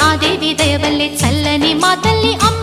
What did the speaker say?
ఆ దేవి దయవల్లే చల్లని మా తల్లి అమ్మ.